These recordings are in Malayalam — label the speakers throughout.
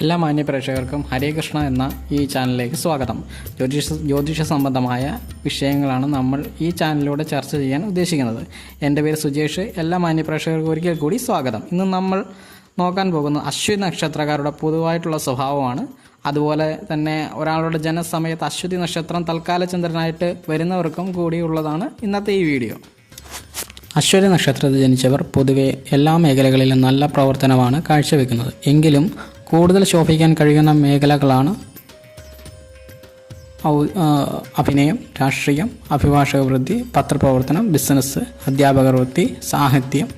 Speaker 1: എല്ലാ മാന്യ പ്രേക്ഷകർക്കും ഹരേ കൃഷ്ണ എന്ന ഈ ചാനലിലേക്ക് സ്വാഗതം. ജ്യോതിഷ ജ്യോതിഷ സംബന്ധമായ വിഷയങ്ങളാണ് നമ്മൾ ഈ ചാനലിലൂടെ ചർച്ച ചെയ്യാൻ ഉദ്ദേശിക്കുന്നത്. എന്റെ പേര് സുജേഷ്. എല്ലാ മാന്യ പ്രേക്ഷകർക്കും ഒരിക്കൽ കൂടി സ്വാഗതം. ഇന്ന് നമ്മൾ നോക്കാൻ പോകുന്നത് അശ്വതി നക്ഷത്രക്കാരുടെ പൊതുവായിട്ടുള്ള സ്വഭാവമാണ്. അതുപോലെ തന്നെ ഒരാളുടെ ജനസമയത്ത് അശ്വതി നക്ഷത്രം തൽക്കാല ചന്ദ്രനായിട്ട് വരുന്നവർക്കും കൂടിയുള്ളതാണ് ഇന്നത്തെ ഈ വീഡിയോ. അശ്വതി നക്ഷത്രത്തിൽ ജനിച്ചവർ പൊതുവെ എല്ലാ മേഖലകളിലും നല്ല പ്രവർത്തനമാണ് കാഴ്ചവെക്കുന്നത്. എങ്കിലും കൂടുതൽ ശോഭിക്കാൻ കഴിയുന്ന മേഖലകളാണ് അഭിനയം രാഷ്ട്രീയം അഭിഭാഷക വൃത്തി പത്രപ്രവർത്തനം ബിസിനസ് അധ്യാപക വൃത്തി സാഹിത്യം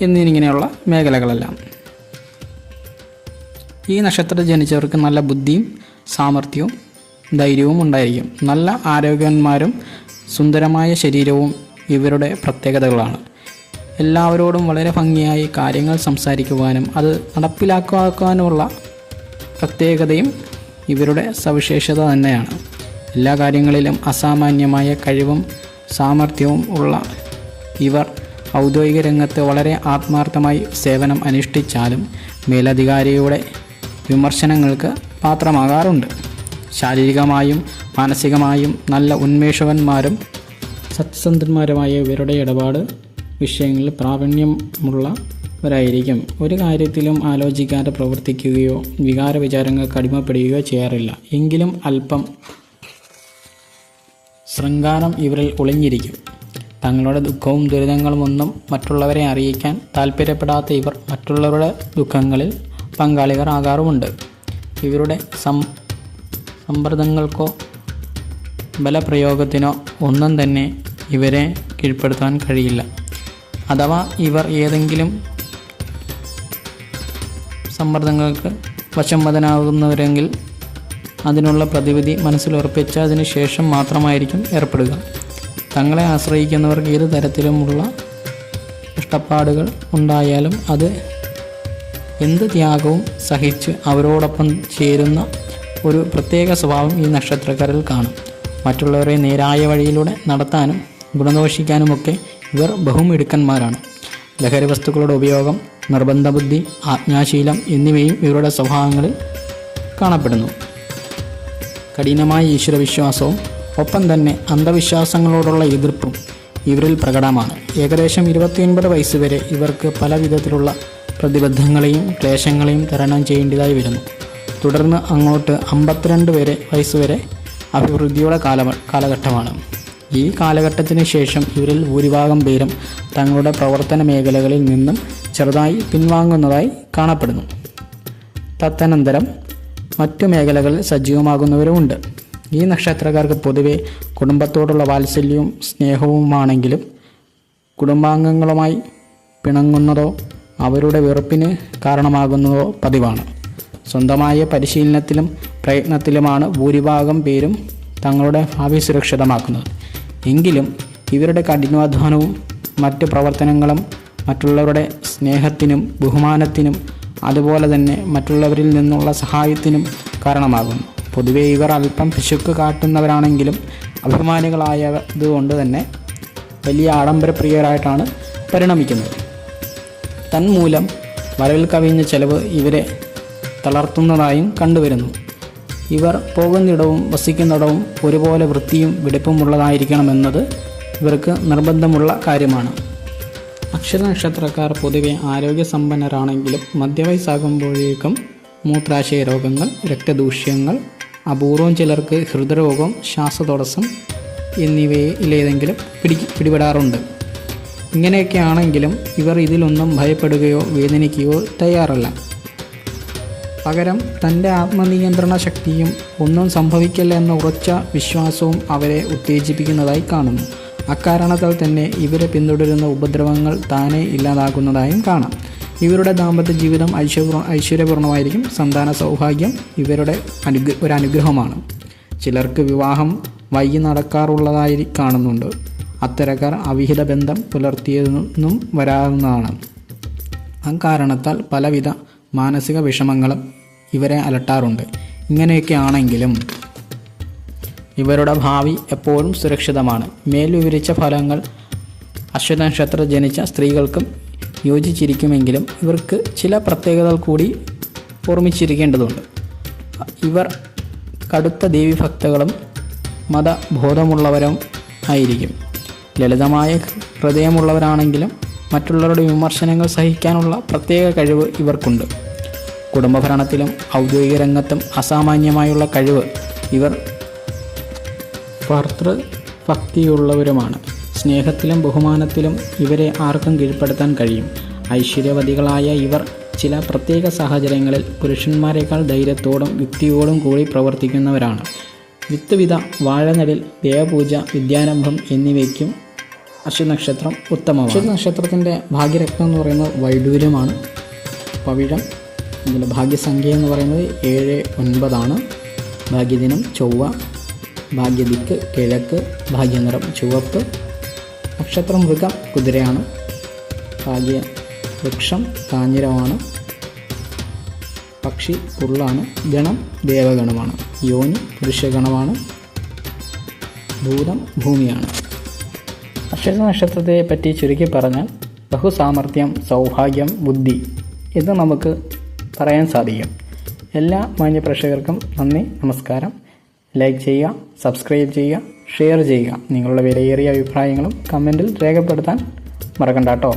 Speaker 1: എന്നിങ്ങനെയുള്ള മേഖലകളെല്ലാം. ഈ നക്ഷത്രത്തിൽ ജനിച്ചവർക്ക് നല്ല ബുദ്ധിയും സാമർഥ്യവും ധൈര്യവും ഉണ്ടായിരിക്കും. നല്ല ആരോഗ്യവാന്മാരും സുന്ദരമായ ശരീരവും ഇവരുടെ പ്രത്യേകതകളാണ്. എല്ലാവരോടും വളരെ ഭംഗിയായി കാര്യങ്ങൾ സംസാരിക്കുവാനും അത് നടപ്പിലാക്കുവാനുമുള്ള പ്രത്യേകതയും ഇവരുടെ സവിശേഷത തന്നെയാണ്. എല്ലാ കാര്യങ്ങളിലും അസാമാന്യമായ കഴിവും സാമർഥ്യവും ഉള്ള ഇവർ ഔദ്യോഗിക രംഗത്ത് വളരെ ആത്മാർത്ഥമായി സേവനം അനുഷ്ഠിച്ചാലും മേലധികാരിയുടെ വിമർശനങ്ങൾക്ക് പാത്രമാകാറുണ്ട്. ശാരീരികമായും മാനസികമായും നല്ല ഉന്മേഷവന്മാരും സത്യസന്ധന്മാരുമായ ഇവരുടെ ഇടപാട് വിഷയങ്ങളിൽ പ്രാവീണ്യമുള്ളവരായിരിക്കും ഒരു കാര്യത്തിലും ആലോചിക്കാതെ പ്രവർത്തിക്കുകയോ വികാര വിചാരങ്ങൾക്ക് അടിമപ്പെടുകയോ ചെയ്യാറില്ല. എങ്കിലും അല്പം ശൃംഗാരം ഇവരിൽ ഒളിഞ്ഞിരിക്കും. തങ്ങളുടെ ദുഃഖവും ദുരിതങ്ങളും ഒന്നും മറ്റുള്ളവരെ അറിയിക്കാൻ താല്പര്യപ്പെടാത്ത ഇവർ മറ്റുള്ളവരുടെ ദുഃഖങ്ങളിൽ പങ്കാളികളാകാറുമുണ്ട് ഇവരുടെ സം സമ്മർദ്ദങ്ങൾക്കോ ബലപ്രയോഗത്തിനോ ഒന്നും തന്നെ ഇവരെ കീഴ്പ്പെടുത്താൻ കഴിയില്ല. അഥവാ ഇവർ ഏതെങ്കിലും സമ്മർദ്ദങ്ങൾക്ക് വശംവദനാകുന്നവരെങ്കിൽ അതിനുള്ള പ്രതിവിധി മനസ്സിലുറപ്പിച്ചതിന് ശേഷം മാത്രമായിരിക്കും ഏർപ്പെടുക. തങ്ങളെ ആശ്രയിക്കുന്നവർക്ക് ഏത് തരത്തിലുമുള്ള കഷ്ടപ്പാടുകൾ ഉണ്ടായാലും അത് എന്ത് ത്യാഗവും സഹിച്ച് അവരോടൊപ്പം ചേരുന്ന ഒരു പ്രത്യേക സ്വഭാവം ഈ നക്ഷത്രക്കാരിൽ കാണും. മറ്റുള്ളവരെ നേരായ വഴിയിലൂടെ നടത്താനും ഗുണദോഷിക്കാനുമൊക്കെ ഇവർ ബഹുമിടുക്കന്മാരാണ്. ലഹരി വസ്തുക്കളുടെ ഉപയോഗം നിർബന്ധ ബുദ്ധി ആജ്ഞാശീലം എന്നിവയും ഇവരുടെ സ്വഭാവങ്ങളിൽ കാണപ്പെടുന്നു. കഠിനമായ ഈശ്വരവിശ്വാസവും ഒപ്പം തന്നെ അന്ധവിശ്വാസങ്ങളോടുള്ള എതിർപ്പും ഇവരിൽ പ്രകടമാണ്. ഏകദേശം ഇരുപത്തിയൊൻപത് വയസ്സ് വരെ ഇവർക്ക് പല വിധത്തിലുള്ള പ്രതിബദ്ധങ്ങളെയും ക്ലേശങ്ങളെയും തരണം ചെയ്യേണ്ടതായി വരുന്നു. തുടർന്ന് അങ്ങോട്ട് അമ്പത്തിരണ്ട് വരെ വയസ്സ് വരെ അഭിവൃദ്ധിയുടെ കാല കാലഘട്ടമാണ്. ഈ കാലഘട്ടത്തിന് ശേഷം ഇവരിൽ ഭൂരിഭാഗം പേരും തങ്ങളുടെ പ്രവർത്തന മേഖലകളിൽ നിന്നും ചെറുതായി പിൻവാങ്ങുന്നതായി കാണപ്പെടുന്നു. തത്തനന്തരം മറ്റു മേഖലകളിൽ സജീവമാകുന്നവരുമുണ്ട്. ഈ നക്ഷത്രക്കാർക്ക് പൊതുവെ കുടുംബത്തോടുള്ള വാത്സല്യവും സ്നേഹവുമാണെങ്കിലും കുടുംബാംഗങ്ങളുമായി പിണങ്ങുന്നതോ അവരുടെ വെറുപ്പിന് കാരണമാകുന്നതോ പതിവാണ്. സ്വന്തമായ പരിശീലനത്തിലും പ്രയത്നത്തിലുമാണ് ഭൂരിഭാഗം പേരും തങ്ങളുടെ ഭാവി സുരക്ഷിതമാക്കുന്നത്. എങ്കിലും ഇവരുടെ കഠിനാധ്വാനവും മറ്റ് പ്രവർത്തനങ്ങളും മറ്റുള്ളവരുടെ സ്നേഹത്തിനും ബഹുമാനത്തിനും അതുപോലെ തന്നെ മറ്റുള്ളവരിൽ നിന്നുള്ള സഹായത്തിനും കാരണമാകുന്നു പൊതുവെ ഇവർ അല്പം പിശുക്ക് കാട്ടുന്നവരാണെങ്കിലും അഭിമാനികളായതുകൊണ്ട് തന്നെ വലിയ ആഡംബരപ്രിയരായിട്ടാണ് പരിണമിക്കുന്നത്. തന്മൂലം വരവിൽ കവിഞ്ഞ ചെലവ് ഇവരെ തളർത്തുന്നതായും കണ്ടുവരുന്നു. ഇവർ പോകുന്നിടവും വസിക്കുന്നിടവും ഒരുപോലെ വൃത്തിയും വെടിപ്പുമുള്ളതായിരിക്കണമെന്നത് ഇവർക്ക് നിർബന്ധമുള്ള കാര്യമാണ്. അക്ഷര നക്ഷത്രക്കാർ പൊതുവെ ആരോഗ്യസമ്പന്നരാണെങ്കിലും മധ്യവയസ്സാകുമ്പോഴേക്കും മൂത്രാശയ രോഗങ്ങൾ രക്തദൂഷ്യങ്ങൾ അപൂർവം ചിലർക്ക് ഹൃദ്രോഗം ശ്വാസതടസ്സം എന്നിവയിലേതെങ്കിലും പിടി പിടിപെടാറുണ്ട്. ഇങ്ങനെയൊക്കെ ആണെങ്കിലും ഇവർ ഇതിലൊന്നും ഭയപ്പെടുകയോ വേദനിക്കുകയോ തയ്യാറല്ല. പകരം തന്റെ ആത്മനിയന്ത്രണ ശക്തിയും ഒന്നും സംഭവിക്കില്ല എന്ന ഉറച്ച വിശ്വാസവും അവരെ ഉത്തേജിപ്പിക്കുന്നതായി കാണുന്നു. അക്കാരണത്താൽ തന്നെ ഇവരെ പിന്തുടരുന്ന ഉപദ്രവങ്ങൾ താനേ ഇല്ലാതാകുന്നതായും കാണാം. ഇവരുടെ ദാമ്പത്യ ജീവിതം ഐശ്വര്യ ഐശ്വര്യപൂർണമായിരിക്കും സന്താന സൗഭാഗ്യം ഇവരുടെ അനുഗ്ര ഒരു അനുഗ്രഹമാണ് ചിലർക്ക് വിവാഹം വൈകി നടക്കാറുള്ളതായി കാണുന്നുണ്ട്. അത്തരക്കാർ അവിഹിത ബന്ധം പുലർത്തിയെന്നും വരാവുന്നതാണ്. അക്കാരണത്താൽ പലവിധ മാനസിക വിഷമങ്ങളും ഇവരെ അലട്ടാറുണ്ട്. ഇങ്ങനെയൊക്കെ ആണെങ്കിലും ഇവരുടെ ഭാവി എപ്പോഴും സുരക്ഷിതമാണ്. മേൽ വിവരിച്ച ഫലങ്ങൾ അശ്വനക്ഷത്ര ജനിച്ച സ്ത്രീകൾക്കും യോജിച്ചിരിക്കുമെങ്കിലും ഇവർക്ക് ചില പ്രത്യേകതകൾ കൂടി ഓർമ്മിച്ചിരിക്കേണ്ടതുണ്ട്. ഇവർ കടുത്ത ദേവീഭക്തകളും മതബോധമുള്ളവരും ആയിരിക്കും. ലളിതമായ ഹൃദയമുള്ളവരാണെങ്കിലും മറ്റുള്ളവരുടെ വിമർശനങ്ങൾ സഹിക്കാനുള്ള പ്രത്യേക കഴിവ് ഇവർക്കുണ്ട്. കുടുംബഭരണത്തിലും ഔദ്യോഗിക രംഗത്തും അസാമാന്യമായുള്ള കഴിവ് ഇവർ ഭർത്തൃഭക്തിയുള്ളവരുമാണ് സ്നേഹത്തിലും ബഹുമാനത്തിലും ഇവരെ ആർക്കും കീഴ്പ്പെടുത്താൻ കഴിയും. ഐശ്വര്യവതികളായ ഇവർ ചില പ്രത്യേക സാഹചര്യങ്ങളിൽ പുരുഷന്മാരെക്കാൾ ധൈര്യത്തോടും യുക്തിയോടും കൂടി പ്രവർത്തിക്കുന്നവരാണ്. വിത്തുവിധ വാഴനടിൽ ദേവപൂജ വിദ്യാരംഭം എന്നിവയ്ക്കും അശ്വനക്ഷത്രം ഉത്തമമാണ്. അശ്വനക്ഷത്രത്തിന്റെ ഭാഗ്യരക്തം എന്ന് പറയുന്നത് വൈഡൂര്യമാണ്. പവിഴം ഇതിന്റെ ഭാഗ്യസംഖ്യ എന്ന് പറയുന്നത് ഏഴ് ഒൻപതാണ്. ഭാഗ്യദിനം ചൊവ്വ ഭാഗ്യദിക്ക് കിഴക്ക് ഭാഗ്യനിറം ചുവപ്പ് നക്ഷത്രം മൃഗം കുതിരയാണ്. ഭാഗ്യ വൃക്ഷം കാഞ്ഞിരമാണ്. പക്ഷി പുള്ളാണ്. ഗണം ദേവഗണമാണ്. യോനി പുരുഷഗണമാണ്. ഭൂതം ഭൂമിയാണ്. അക്ഷര നക്ഷത്രത്തെ പറ്റി ചുരുക്കി പറഞ്ഞാൽ ബഹുസാമർഥ്യം സൗഭാഗ്യം ബുദ്ധി ഇത് നമുക്ക് പറയാൻ സാധിക്കും. എല്ലാ മാന്യ പ്രേക്ഷകർക്കും നന്ദി നമസ്കാരം. ലൈക്ക് ചെയ്യുക സബ്സ്ക്രൈബ് ചെയ്യുക ഷെയർ ചെയ്യുക. നിങ്ങളുടെ വിലയേറിയ അഭിപ്രായങ്ങളും കമന്റിൽ രേഖപ്പെടുത്താൻ മറക്കണ്ട കേട്ടോ.